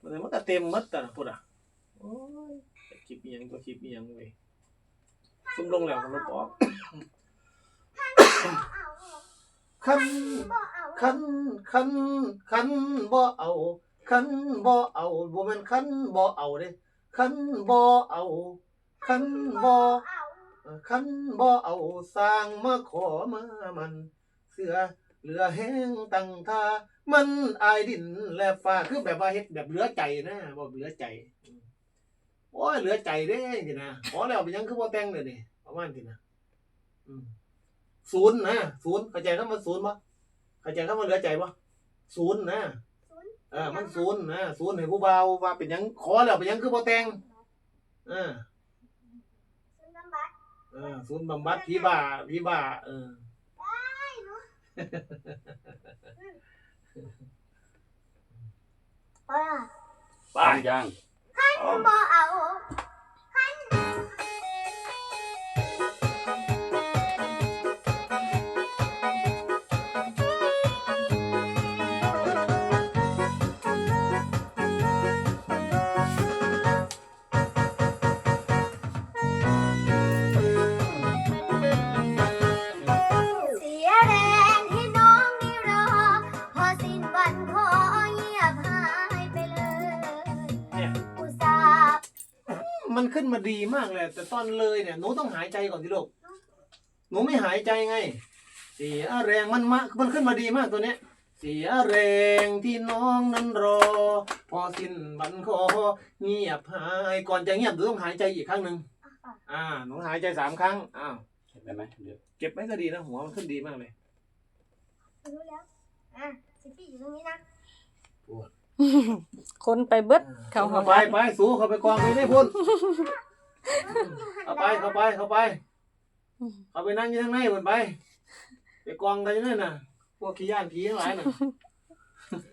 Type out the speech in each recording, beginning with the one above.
มันมันก็เต็มมัดแต่ละพูดอะโอ้ยคลิปยังตัวคลิปยังเว้ยซุ่มลงแล้วก็ลบออกคันคันคันคันบ่เอาคันบ่เอาบ่แม่นคันบ่เอาเด้คันบ่เอาคันบ่เอ่อคันบ่เอาสร้างมาขอมามัน เสือ เหลือแห้งตั้งท่ามันอายดินและฟ้าคือแบบว่าเฮ็ดแบบเหลือใจนะบ่เหลือใจอืมโอ้ยเหลือใจเด้สินะขอแล้วเป็นหยังคือบ่แต่งเลยนี่ประมาณสินะอืมศูนย์นะศูนย์เข้าใจคำว่าศูนย์บ่เข้าใจคำว่าเหลือใจบ่ศูนย์นะเออมันศูนย์นะศูนย์ให้ผู้เบาว่าเป็นหยังขอแล้วเป็นหยังคือบ่แต่งเออเออศูนย์บำบัดผีบ้าผีบ้าเออ เออไปย่าง นขึ้นมาดีมากเลย แต่ตอนเลยเนี่ยหนูต้องหายใจก่อนสิลูกหนูไม่หายใจไง เสียแรงมันมามันขึ้นมาดีมากตัวเนี้ย เสียแรงที่น้องนั้นรอ พอสิ้นบันคอเงียบหายก่อนจะเงียบหนูต้องหายใจอีกครั้งหนึ่งอ่าหนูหายใจสามครั้งอ้าวเห็นไหมเดี๋ยวเก็บไว้ก็ดีนะหัวมันขึ้นดีมากเลยรู้แล้วอะสิพี่อยู่ตรงนี้นะ คนไปเบิดเข้าห้เข้าองไปไปสูเข้าไปกองไปได้พุ่นเข้าไปเข้าไปเข้าไปเข้าไปนั่งอยู่ข้างในพุ่นไป ไปกองกันอยู่นั่นน่ะ พวกขี้ย่านผีทั้งหลายน่ะ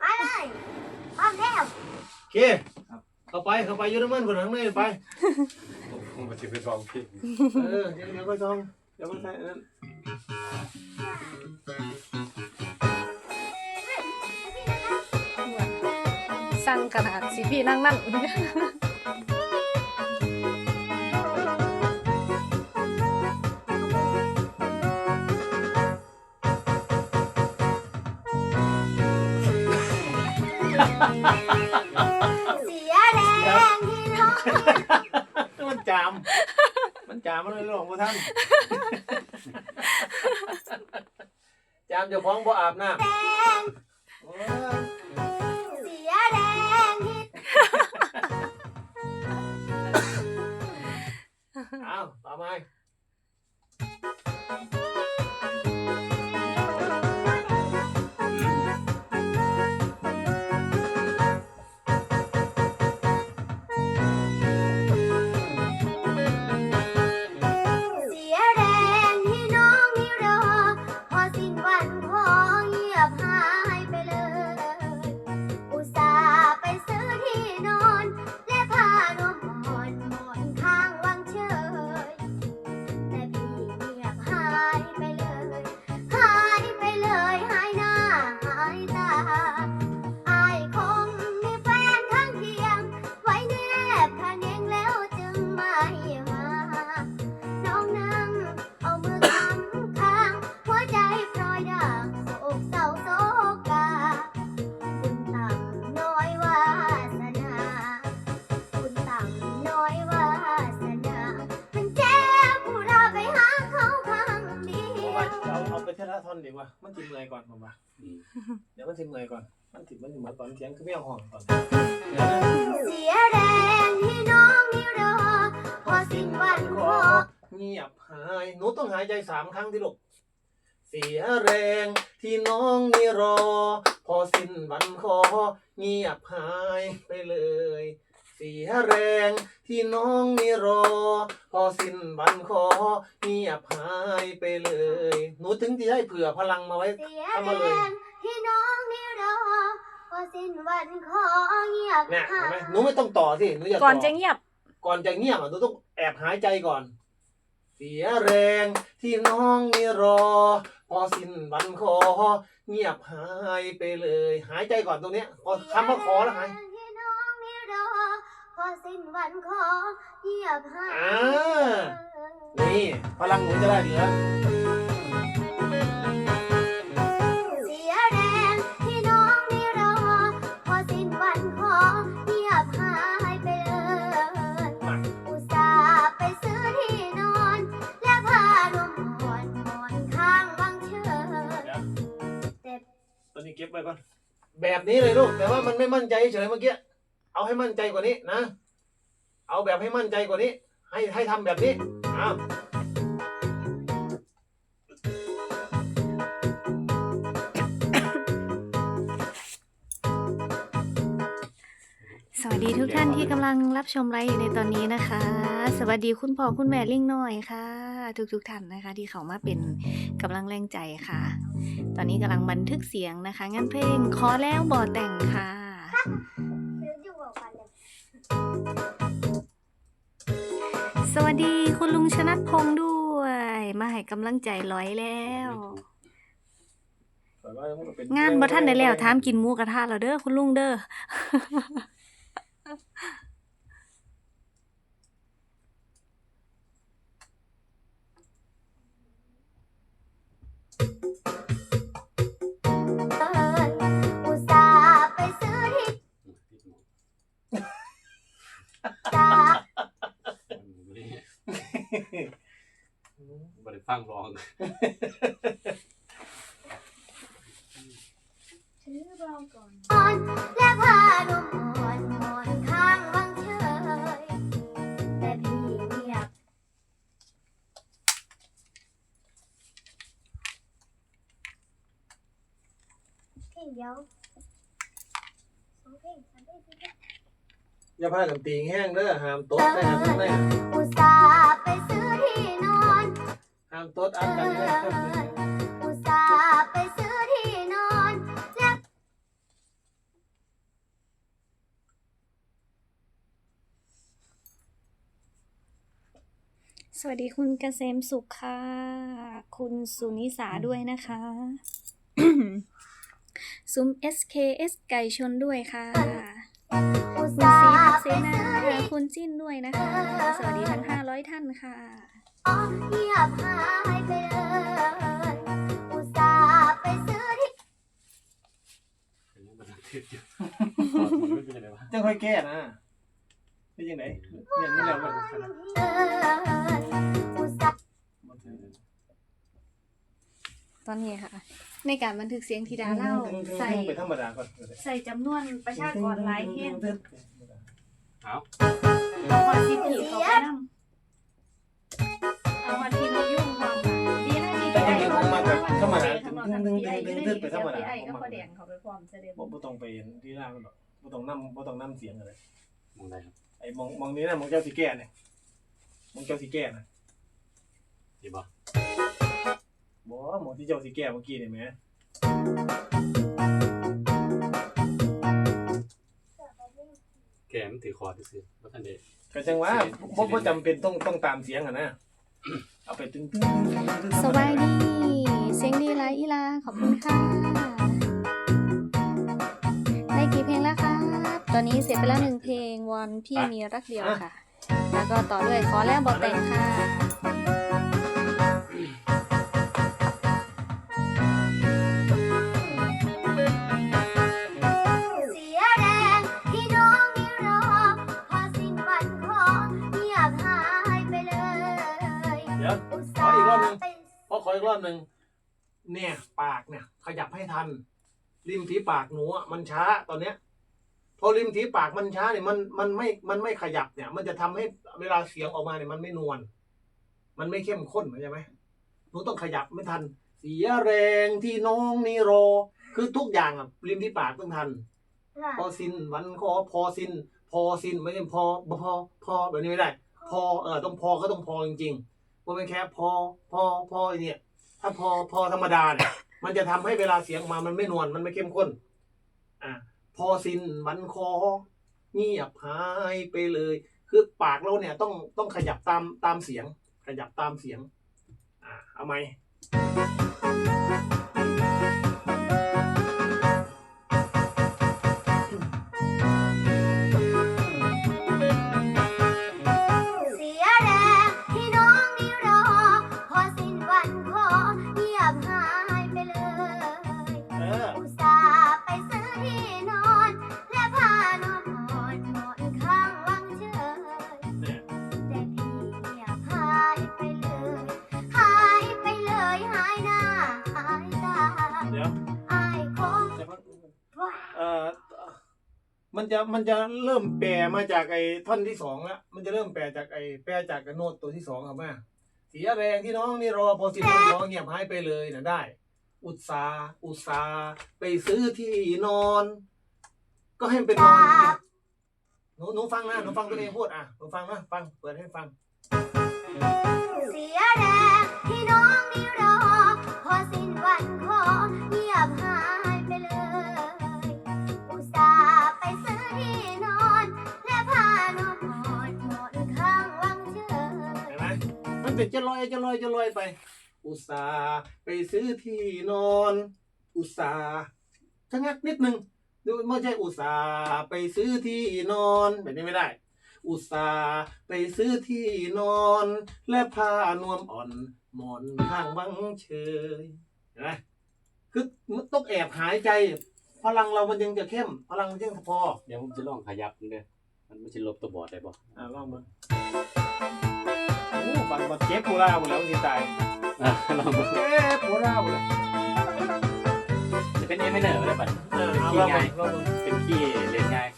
ไปเลยพร้อมแล้วโอเคเข้าไปเข้าไปอยู่น้ำมันพุ่นข้างในไปมันจะไปลองพี่เออเดี๋ยวเดี๋ยวก็ซองเดี๋ยวก็ใส่อันนั้ สั่งขนาดสิพี่นั่งนั่นเสียแรงที่น้องมันจาม มันจามมันเลยหลงบ่ท่านจามเจะฟ้าของบ่อาบน้ำ เอา มันสิมันสิเหมือนตอนเสียงคือไม่เอาห้องก่อนเสียแรงที่น้องนี่รอพอสิ้นวันขอเงียบหายหนูต้องหายใจสามครั้งที่ลูกเสียแรงที่น้องนี่รอ พอสิ้นวันคอเงียบหายไปเลย เสียแรงที่น้องนี่รอ พอสิ้นวันคอเงียบหายไปเลย หนูถึงจะได้เผื่อพลังมาไว้เสียทำมาแรเลย งที่น้องนี่รอ อสิ้นวันขอเงียบเนี่ยหาเห็นไหมยหนูไม่ต้องต่อสิหนูอย่าก่อนต่จะเงียบ ก่อนจะเงียบอะหนูต้องแอบหายใจก่อน เสียแรงที่น้องนี่รอ พอสิ้นวันคอเงียบหายไปเลย หายใจก่อนตรงเนี้ยพอคำว่าขอแล้วหายที่น้องนี่รอ พอสิ้นวันขอเงียบหายอ่านี่พลังหนูจะได้เหลือ บไว้ก่อนแบบนี้เลยลูก แต่ว่ามันไม่มั่นใจเฉยเมื่อกี้ เอาให้มั่นใจกว่านี้นะ เอาแบบให้มั่นใจกว่านี้ ให้ให้ทำแบบนี้อ้าวสวัสดีทุกท่านที่กำลังรับชมไลฟ์อยู่ในตอนนี้นะคะ สวัสดีคุณพ่อคุณแม่ลิงน้อยค่ะ ทุกทุกๆท่านนะคะ ที่เขามาเป็นกำลังแรงใจค่ะ ตอนนี้กำลังบันทึกเสียงนะคะ งานเพลงขอแล้วบ่แต่งค่ะซื้ออยู่บอกกันเลยสวัสดีคุณลุงชนัดพงษ์ด้วย มาให้กำลังใจร้อยแล้ว งานบ่ท่านได้แล้วถามกินหมูกระทะแล้วเด้อคุณลุงเด้ออุ และผ้านมหมอนหมอนข้างวังเฉยแต่พี่เงียบเพลงเดียวสองเพลงสามเพลงสี่เพลง อย่าพากันตีแห้งเด้อหามตดได้หามตดได้ อุตส่าห์ไปซื้ ห้ามตดอัดกันเลยอุตส่าห์ไปซื้อที่นอนและสวัสดีคุณเกษมสุขค่ะ คุณสุนิสาด้วยนะคะ ซุ้ม SKS ไก่ชนด้วยค่ะอุตคุณส่าซีทักห์เซไปนาซื้อที่คุณจิ้นด้วยนะคะ สวัสดีทั้ง 500 ท่านค่ะนอน เงียบหายไปเลยอุตส่าห์ไปซื้อที่เป็นยังบันทึกอยู่ไม่เป็นยังไงวะจังค่อยแก้นะนี่ยังไงเนี่ยนี่แล้วมันเอิญอุตส่าห์ตอนนี้ค่ะ ในการบันทึกเสียงธิดาเล่าใส่ไปธรรมดาก่อนใส่จำนวนประชากรหลายแห่งเอาเอาฮอดที่ผีเขาไปนำ ดาข้างนอกดึทางงดึงพี่ไอ้ดึอยู่งในดึนี้งไปธรรมดาพี่ไอ้ก็มพอแดงเขาไปพร้อมเสด็จบ่บ่ต้องไปที่ล่างหรอกบ่ต้องนำบ่ต้องนำเสียงอะไรมองได้ครับไอ้มองมองนี้นะมองเจ้าสีแก่เนี่ยมองเจ้าสีแก่นะดีป่ะบ่มองที่เจ้าสีแก่เมื่อกี้เนี่ยแหมแกมนถือคอที่ซื้อว่าท่านเด็กก็จังว่าบ่บ่จำเป็นต้องต้องตามเสียงอะนะ เอาไปตึงตึงตึงตึงสบายดี เสียงดีไรอีลาขอบคุณค่ะได้กี่เพลงแล้วครับ ตอนนี้เสร็จไปแล้วหนึ่งเพลงวอนพี่มีรักเดียวค่ะ แล้วก็ต่อด้วยขอแล้วบอกแต่งค่ะ อขออีกรอบหนึ่งเนี่ย ปากเนี่ย ขยับให้ทัน ริมฝีปากหนูอะมันช้าตอนเนี้ย พอริมฝีปากมันช้าเนี่ยมันมันไม่มันไม่ขยับเนี่ย มันจะทำให้เวลาเสียงออกมาเนี่ยมันไม่นวลมันไม่เข้มข้นเข้าใจไหมหนูต้องขยับไม่ทัน เสียแรงที่น้องนี่รอ คือทุกอย่างอะริมฝีปากต้องทัน ค่ะพอสิ้นวันขอพอสิ้นพอสิ้นไม่ใช่พอพอพอแบบนี้ไม่ได้ พอเออต้องพอก็ต้องพอจริงๆว่าเป็นแค่พอพอพอไอ้เนี่ย ถ้าพอพอธรรมดาเนี่ยมันจะทำให้เวลาเสียงออกมามันไม่นวลมันไม่เข้มข้น อ่า พอสิ้นวันคอเงียบหายไปเลย คือปากเราเนี่ยต้องต้องขยับตามตามเสียง ขยับตามเสียง อ่าเอาไหม มันจะมันจะเริ่มแปลมาจากไอ้ท่อนที่สองล้วมันจะเริ่มแปลจากไอ้แปลจากกระโนดตัวที่สองครับแม่เสียแรงที่น้องนี่รอพอสิ้นวันท้องเงียบหายไปเลยนะได้ อุตสาห์อุตสาห์ไปซื้อที่นอน ก็ให้มันเป็นนอนหนูหนูฟังนะหนูฟังตัวเองพูดอะหนูฟังนะฟังเปิดให้ฟัง จะลอยจะลอยจะลอยไป อุตสาห์ไปซื้อที่นอน อุตสาห์ชะงักนิดนึงดูไม่ใช่อุตสาห์ไปซื้อที่นอนแบบนี้ไม่ได้ อุตสาห์ไปซื้อที่นอน และผ้านวมอ่อนหมอนข้างบังเชยเห็นไหมคือมันต้องแอบหายใจ พลังเรามันยังจะเข้ม พลังมันยังพอ เดี๋ยวผมจะลองขยับมันเด้อมันไม่ใช่ลบตัวบอดได้บ่อ่าลองมาโอ้ ฟังมาเจ็บโบราหมดแล้วที่ตายอะลองดูเจ็บโบราหมดแล้วจะเป็นเอเมเนอร์ได้ป่ะอ่าเป็นเอาขี้ลองง่ายลองดู เป็นขี้เล่นง่าย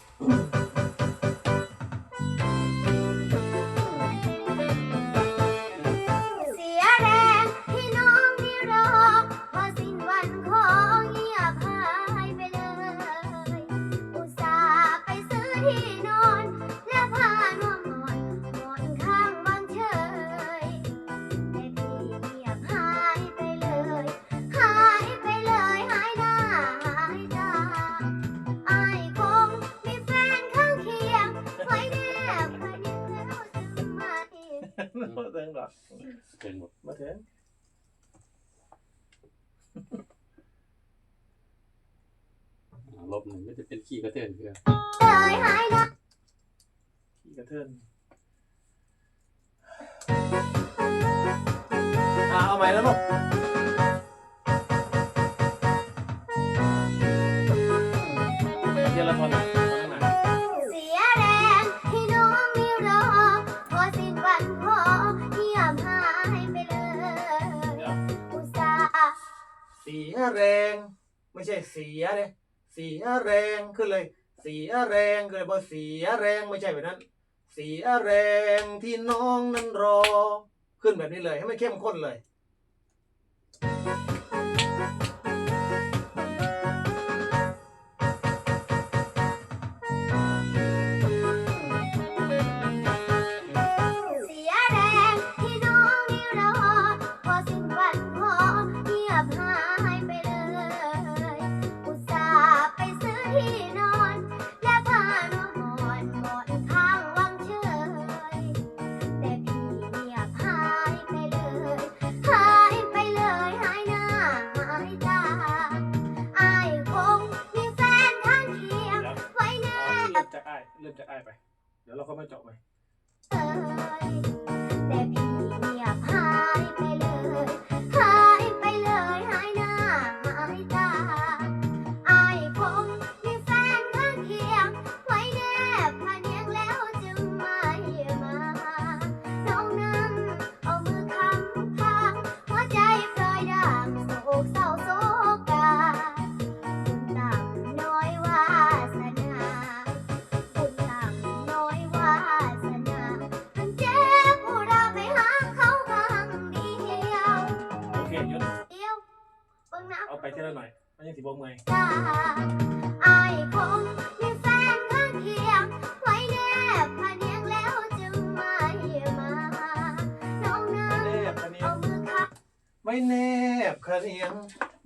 มาถึงหรอกเกินหมดมาถึงอ่าลบหนึ่งก็จะเป็นขี้กระเทือนคือเลยหายหน้าขี้กระเทินอ่าเอาใหม่แล้วลูก สียแรง ไม่ใช่เสียเลยเสียแรงขึ้นเลย เสียแรงขึ้นเลยบอเสียแรงไม่ใช่แบบนั้น เสียแรงที่น้องนั้นรอ ขึ้นแบบนี้เลยให้มันเข้มข้นเลย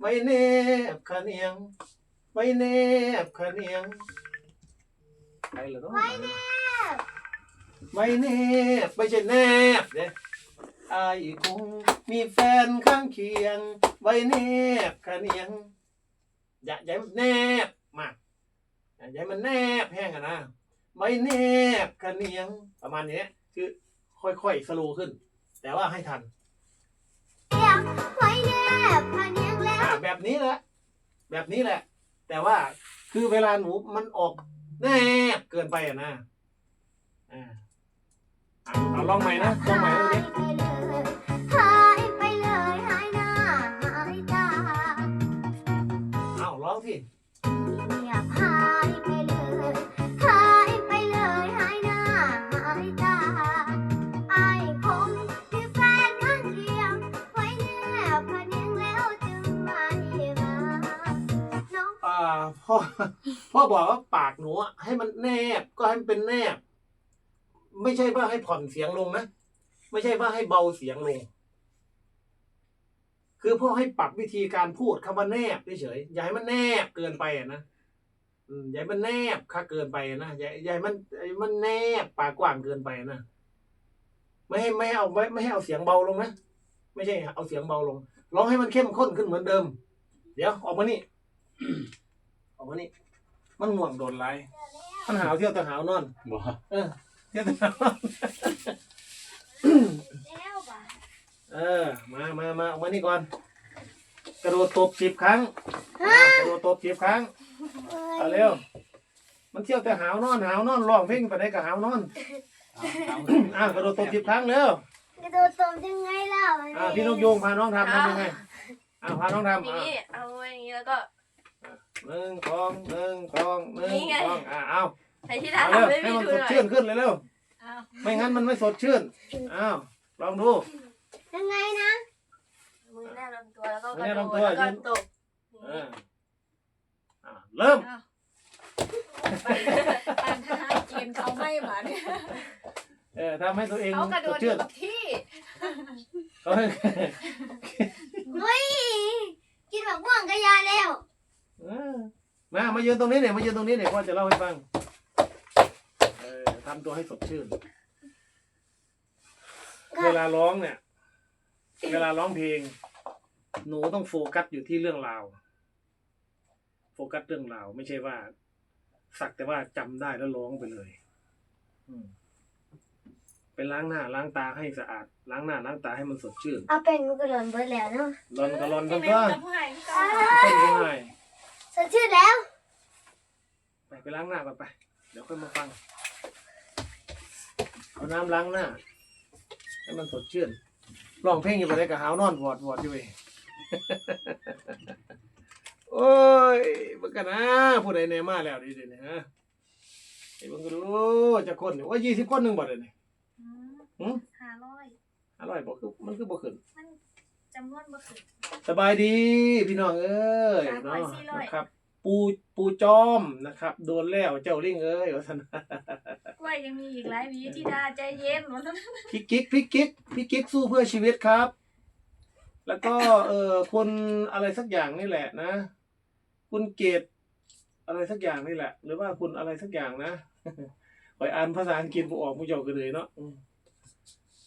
ไม่แนบคะเนียง ไม่แนบคะเนียง ไปเลยเนาะไว้แนบไม่แนบไม่ใช่แนบเด้อายคงมีแฟนข้างเคียง ไว้แนบคะเนียง อย่าอย่าให้มันแนบมากอย่าให้มันแนบแห้งอะนะไม่แนบคะเนียงประมาณนี้คือค่อยๆสโลว์ขึ้น แต่ว่าให้ทันไว้แนบพะเนียง แบบนี้แหละ แบบนี้แหละ แต่ว่าคือเวลาหนูมันออกแนบเกินไปอะนะอ่าเอาลองใหม่นะลองใหม่ตรงนี้ พ่อพ่อบอกว่าปากหนูอะให้มันแนบ ก็ให้มันเป็นแนบ ไม่ใช่ว่าให้ผ่อนเสียงลงนะไม่ใช่ว่าให้เบาเสียงลง คือพ่อให้ปรับวิธีการพูดคำว่าแนบเฉยๆอย่าให้มันแนบเกินไปนะอย่าให้มันแนบค่าเกินไปนะอย่าอย่าให้มันยาให้มันแนบปากกว้างเกินไปนะไม่ให้ไม่ให้เอาไม่ไม่ให้เอาเสียงเบาลงนะไม่ใช่เอาเสียงเบาลงร้องให้มันเข้มข้นขึ้นเหมือนเดิม เดี๋ยวออกมานี่ ออกมานี่มันห่วงโดนไรมันหาวเที่ยวแต่หาวนอน บ่เออ เที่ยวแต่หาวนอนแล้วป่ะเออ มามามาออกมานี่ก่อน กระโดดตบสิบครั้งอ่ากระโดดตบสิบครั้งเอาเร็ว มันเที่ยวแต่หาวนอนหาวนอนร้องเพลงไปได้กับหาวนอนเอาเอาอ่ากระโดดตบสิบครั้งเร็ว กระโดดตบยังไงล่ะอ่าพี่นกโยงพาน้องทำทำยังไง อ่าพาน้องทำอ่า นี่เอาไว้อย่างนี้แล้วก็ หนึ่งสองหนึ่งสองหนึ่งนี่ไง สองอ่าเอาใส่ที่ร้าเอานเร็วทำให้ให้พี่มันดูสหดน่อยชื่นขึ้นเลยเร็วเอาไม่งั้นมันไม่สดชื่นอ้าวลองดู ยังไงนะ มือแนบลำตัวแล้วก็กมือระแนบโดลำดตัวแล้วก็ยืนตบเอออ่าเริ่มอันท้ายกินเขาไม่หมาเนี่ยเออทำให้ตัวเองเขากระโดสดดอชื่ยู่นกับที่เขาให้ เฮ้ย กินแบบม่วงกระยาแล้วเออ มามายืนตรงนี้เนี่ยมายืนตรงนี้เนี่ยพ่อจะเล่าให้ฟังเออทำตัวให้สดชื่น เวลาร้องเนี่ย เวลาร้องเพลง หนูต้องโฟกัสอยู่ที่เรื่องราว โฟกัสเรื่องราว ไม่ใช่ว่า สักแต่ว่าจำได้แล้วร้องไปเลย อืมไปล้างหน้า ล้างตาให้สะอาด ล้างหน้าล้างตาให้มันสดชื่นเอาเป็นมันก็หล่นเบิดแล้วเนาะร้อนก็ร้อนที่ทั้งไหนตัวจะผู้ใหญ่ที่อ้าเก่าต้นก็ง่าย สดชื่นแล้ว ไปไปล้างหน้าก่อนไป เดี๋ยวค่อยมาฟัง เอาน้ำล้างหน้า ให้มันสดชื่นร้องเพลงอยู่ไปได้กับหาวนอนวอดวอดอยู่ไปโอ้ยมันกันนะผู้ใดเนี่ยมาแล้วดีเดี๋ยวนี้ฮะไอ้เบังก็ดูจะคนเนี่ยว่ายี่สิบคนหนึ่งบ่เดี๋ยวนี้หืม ห้าร้อย อร่อยบ่คือมันคือบ่ขึ้นมัน จำนวนบ่ถึงสบายดีพี่น้องเอ้ยสามร้เนาะอยสี่ร้อย นะครับ ปูปูจอมนะครับ โดนแล้วเจ้าลิงเอ้ยว่าซั่นกล้วยยังมีอีกหลายหวีที่ดาใจเย็นหมดแล้วพี่กิ๊กพี่กิ๊กพี่กิ๊กสู้เพื่อชีวิตครับ แล้วก็เออคนอะไรสักอย่างนี่แหละนะ คุณเกตอะไรสักอย่างนี่แหละ หรือว่าคุณอะไรสักอย่างนะคอยอ่านภาษาอังกฤษบ่ออกผู้เจ้าก็เลยเนาะอืม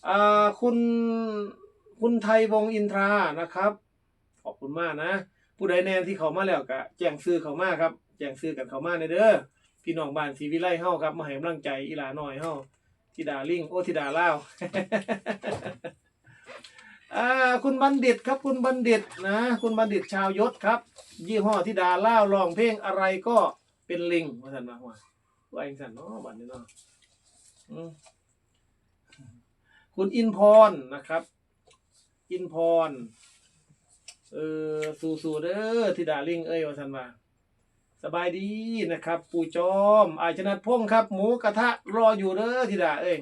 อ่าคุณ คุณไทยวงอินทรานะครับ ขอบคุณมากนะ ผู้ใดแนนที่เขามาแล้วก็แจ้งซื้อเขามาครับ แจ้งซื้อกันเขามาในเด้อพี่น้องบ้านศรีวิไลเฮาครับมาให้กำลังใจอีหลาน้อยเฮาธิดาลิงโอธิดาลาวอ่าคุณบัณฑิตครับคุณบัณฑิตนะ คุณบัณฑิตชาวยศครับ ยี่ห้อธิดาล่าวร้องเพลงอะไรก็เป็นลิงว่าสันมาว่าว่าเองสันเนาะบัดนี้เนาะคุณอินพรนะครับ อินพร เออสู่สู่เด้อธิดาลิงเอ้ยวาสันมา สบายดีนะครับ ปู่จอมอาชนัดพงศ์ครับ หมูกระทะรออยู่เด้อธิดาเอ้ย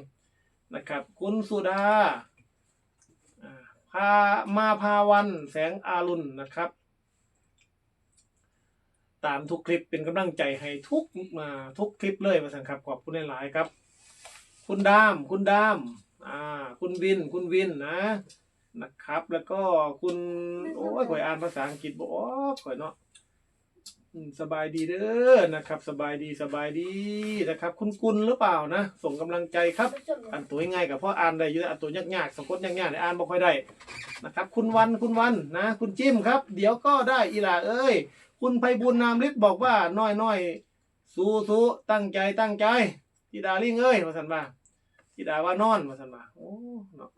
นะครับ คุณสุดาอ่าพามาพาวันแสงอารุณนะครับ ตามทุกคลิปเป็นกำลังใจให้ทุกมาทุกคลิปเลยมาสังครับขอบคุณหลายๆครับ คุณดาม คุณดามอ่าคุณวิน คุณวินนะ นะครับ แล้วก็คุณ โอ้ยข่อยอ่านภาษาอังกฤษบ่ออกข่อยเนาะอืมสบายดีเด้อนะครับ สบายดีสบายดีนะครับ คุณกุลหรือเปล่านะ ส่งกำลังใจครับอ่านตัวง่ายๆกับพ่ออ่านได้อยู่แต่อ่านตัวยากๆสะกดยากๆเนี่ยอ่านบ่ค่อยได้นะครับ คุณวันคุณวันนะ คุณจิ้มครับ เดี๋ยวก็ได้อีหล่าเอ้ยคุณไพบุญนามฤทธิ์บอกว่าน้อยน้อยสู้สู้ตั้งใจตั้งใจทิดาลิงเอ้ยมาสันว่าทิดาว่านอนมาสันว่าโอ้เนาะ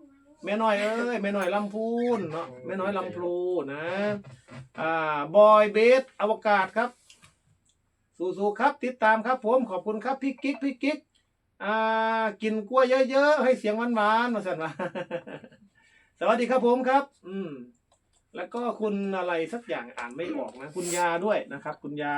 แม่น้อยเอ้ยแม่น้อยลำพูนเนาะแม่น้อยลำพูนะอ่าบอยเบสอวกาศครับสู้ๆครับ ติดตามครับผมขอบคุณครับพี่กิ๊กพี่กิ๊กอ่ากินกล้วยเยอะๆให้เสียงหวานๆมาสั่นมาสวัสดีครับผมครับ อืม แล้วก็คุณอะไรสักอย่างอ่านไม่ออกนะ คุณยาด้วยนะครับ คุณยา